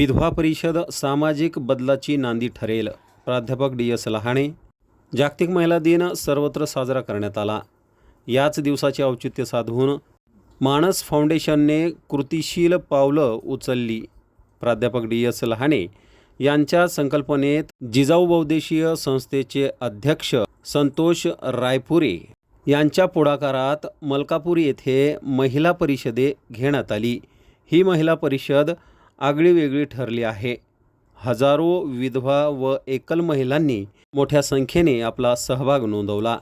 विधवा परिषद सामाजिक बदलाची नांदी ठरेल. प्राध्यापक डी एस लहाणे. जागतिक महिला दिन सर्वत्र साजरा करण्यात आला. याच दिवसाचे औचित्य साधून मानस फाउंडेशनने कृतिशील पावलं उचलली. प्राध्यापक डी एस लहाणे यांच्या संकल्पनेत जिजाऊ बौद्देशीय संस्थेचे अध्यक्ष संतोष रायपुरे यांच्या पुढाकारात मलकापूर येथे महिला परिषदे घेण्यात आली. ही महिला परिषद आगळीवेगळी ठरली आहे. हजारो विधवा व एकल महिलांनी मोठ्या संख्येने आपला सहभाग नोंदवला.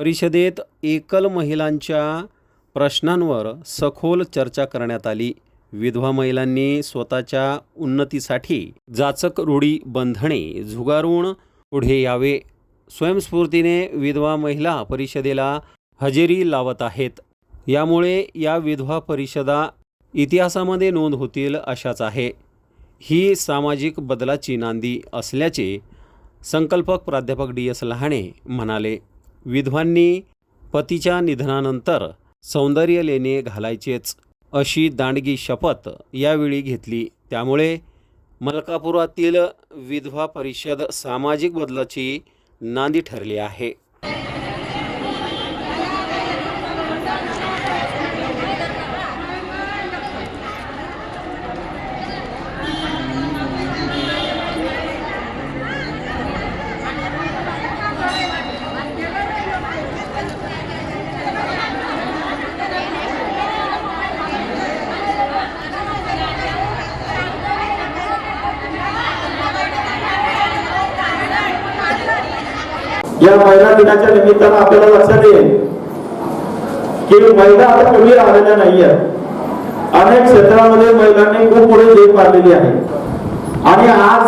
परिषदेत एकल महिलांच्या प्रश्नांवर सखोल चर्चा करण्यात आली. विधवा महिलांनी स्वतःच्या उन्नतीसाठी जाचक रूढी बंधने झुगारून पुढे यावे. स्वयंस्फूर्तीने विधवा महिला परिषदेला हजेरी लावत आहेत. यामुळे या विधवा परिषदा इतिहासामध्ये नोंद होतील अशाच आहे. ही सामाजिक बदलाची नांदी असल्याचे संकल्पक प्राध्यापक डी एस लहाणे म्हणाले. विधवांनी पतीच्या निधनानंतर सौंदर्य लेणे घालायचेच अशी दांडगी शपथ यावेळी घेतली. त्यामुळे मलकापुरातील विधवा परिषद सामाजिक बदलाची नांदी ठरली आहे. या महिला दिनाच्या निमित्तानं आपल्याला लक्षात येईल की महिला आता कमी राहिलेल्या नाहीये. अनेक क्षेत्रामध्ये महिलांनी खूप पुढे झेप मारलेली आहे. आणि आज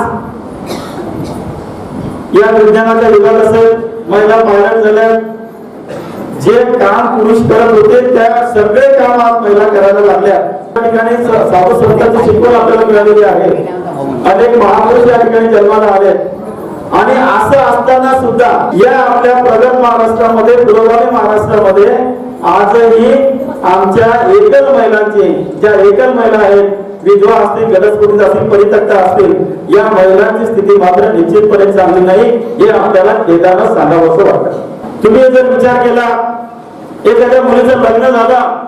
या विज्ञानाच्या युगात असेल महिला पायलट झाल्या. जे काम पुरुष करत होते त्या सगळे काम आज महिला करायला लागल्या. त्या ठिकाणी साधू संतांची शिकवण आपल्याला मिळालेली आहे. अनेक महापुरुष या ठिकाणी जन्माला आले आणि असं असताना सुद्धा या आपल्या प्रगत महाराष्ट्रामध्ये पुरोगामी महाराष्ट्रामध्ये आजही आमच्या एकल महिलांची ज्या एकल महिला आहेत विधवा असतील गडस्फोटीत असतील परित्यक्ता असतील या महिलांची स्थिती मात्र निश्चितपणे चांगली नाही हे आपल्याला खेदानं सांगावं असं वाटतं. तुम्ही जर विचार केला एखाद्या मुलीचं लग्न झालं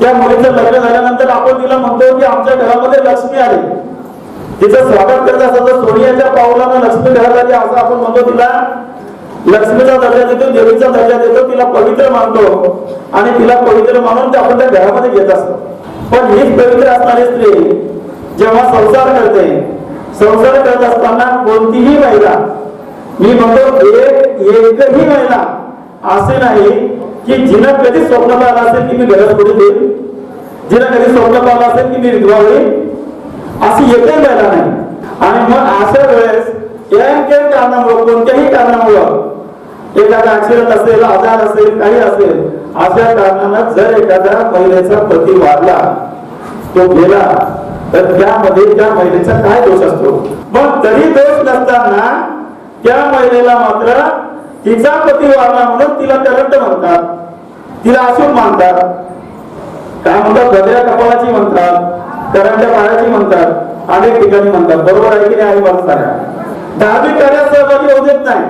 त्या मुलीचं लग्न झाल्यानंतर आपण तिला म्हणतो की आमच्या घरामध्ये लक्ष्मी आली तिचं स्वागत करत असत तर सोनियाच्या पावलानं लक्ष्मी घरात आली असं आपण म्हणतो तिला. लक्ष्मीचा दर्जा देतो देवीचा दर्जा देतो तिला पवित्र मानतो. आणि तिला पवित्र मानून ते आपण त्या घरामध्ये घेत असतो. पण हीच पवित्र असणारी स्त्री जेव्हा संसार करते संसार करत असताना कोणतीही महिला मी म्हणतो एक एकही महिला असे नाही की जिनं कधी स्वप्न पाहिलं असेल की मी घरात पुढे देईल जिनं कधी स्वप्न पाहिलं असेल की मी विधवा होईल असं येते महिला नाही. आणि मग अशा वेळेस यांच्या कारणामुळं कोणत्याही कारणामुळं एखादा ऍक्सिडेंट असेल आजार असेल काही असेल अशा कारणानं जर एखाद्या महिलेचा पती वारला तो गेला तर त्यामध्ये त्या महिलेचा काय दोष असतो? पण तरी दोष नसताना त्या महिलेला मात्र तिचा पती वारला म्हणून तिला करंट म्हणतात. तिला अशुभ मानतात. काय म्हणतात? गजऱ्या कपाळाची म्हणतात. करंट्या पायाची म्हणतात अनेक ठिकाणी म्हणतात. बरोबर आहे की नाही आई मला दहावी धार्मिक कार्यात सहभागी होऊ देत नाही.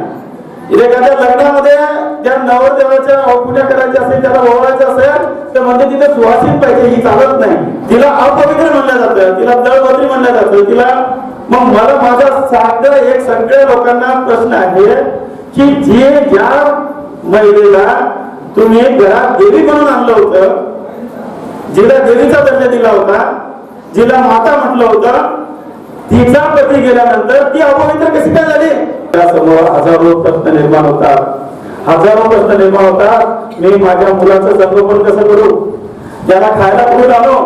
एखाद्या लग्नामध्ये ज्या नवरदेवाच्या पूजा करायच्या असेल त्याला ओवाळायचं असेल तर म्हणजे तिथे सुवासिक पाहिजे ही चालत नाही. तिला अपवित्र म्हणलं जातं तिला दळबद्री म्हणलं जातं तिला मग मला माझा साध्य एक सगळ्या लोकांना प्रश्न आहे की जे ज्या महिलेला तुम्ही घरात देवी म्हणून आणलं होतं जिला देवीचा दर्जा दिला होता जिला माता म्हटलं होतं तिचा पती गेल्यानंतर ती अपवित्र कशी काय झाली? त्यासमोर हजारो प्रश्न निर्माण होतात. हजारो प्रश्न निर्माण होतात. मी माझ्या मुलाचं संगोपन कसं करू? त्याला खायला कुठे जाणो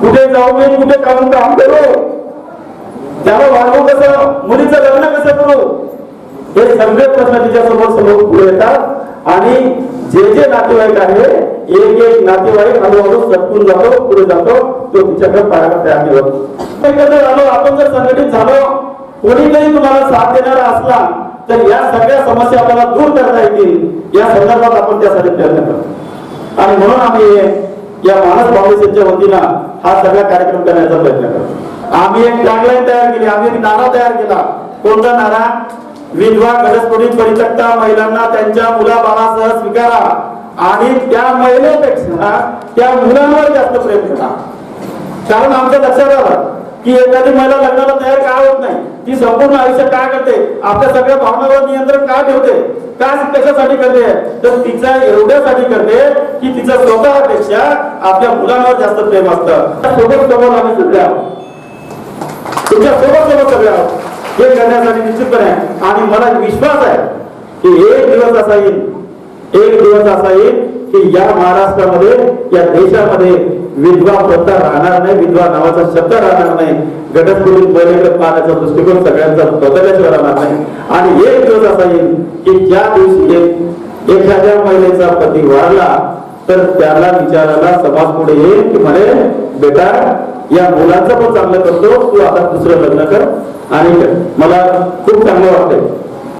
कुठे जाऊ मी? कुठे काम काम करू? त्याला वागवू कसं? मुलीचं लग्न कसं करू? हे सगळे प्रश्न तिच्या समोर समोर पुढे येतात. आणि जे जे नातेवाईक आहे एक एक नातेवाईक हळूहळू सटकून जातो पुढे जातो तो तिच्याकडे पाहायला तयार नाही एकत्र झालो आपण जर संघटित झालो कोणीतरी तुम्हाला साथ देणारा असला तर या सगळ्या समस्या आपल्याला दूर करता येतील. या संदर्भात आपण त्यासाठी प्रयत्न करतो. आणि म्हणून आम्ही या मानस फाउंडेशनच्या वतीनं हा सगळा कार्यक्रम करण्याचा प्रयत्न करतो. आम्ही एक टॅगलाईन तयार केली आम्ही एक नारा तयार केला. कोणता नारा? विधवा घटस्फोटित परित्यक्ता महिलांना त्यांच्या मुलाबाळासह स्वीकारा. आणि त्या महिलेपेक्षा त्या मुलांवर जास्त प्रेम करा कारण आमच्या लक्षात आलं की एखादी महिला लग्नाला तयार का होत नाही? ती संपूर्ण आयुष्य काय करते? आपल्या सगळ्या भावनावर नियंत्रण का ठेवते? का कशासाठी करते? तर तिचा एवढ्यासाठी करते की तिचा स्वतःपेक्षा आपल्या मुलांवर जास्त प्रेम असतं. सोबत सोबत आम्ही सगळे आहोत. तुमच्यासोबत सोबत सगळे आहोत. हे करण्यासाठी निश्चितपणे आणि मला विश्वास आहे की एक दिवस असा येईल एक दिवस असा येईल की या महाराष्ट्रामध्ये या देशामध्ये विधवा प्रथा राहणार नाही विधवा नावाचा शब्द राहणार नाही. घटस्फोटित महिलेकडे पाहण्याचा दृष्टिकोन सगळ्यांचा बदलल्याशिवाय राहणार नाही. आणि एक दिवस असा येईल की ज्या दिवशी एक- एखाद्या महिलेचा पती वाढला तर त्याला विचारायला समाज पुढे येईल की म्हणे बेटा या मुलांचं पण चांगलं करतो तू आता दुसरं लग्न कर आणि मला खूप चांगलं वाटतंय.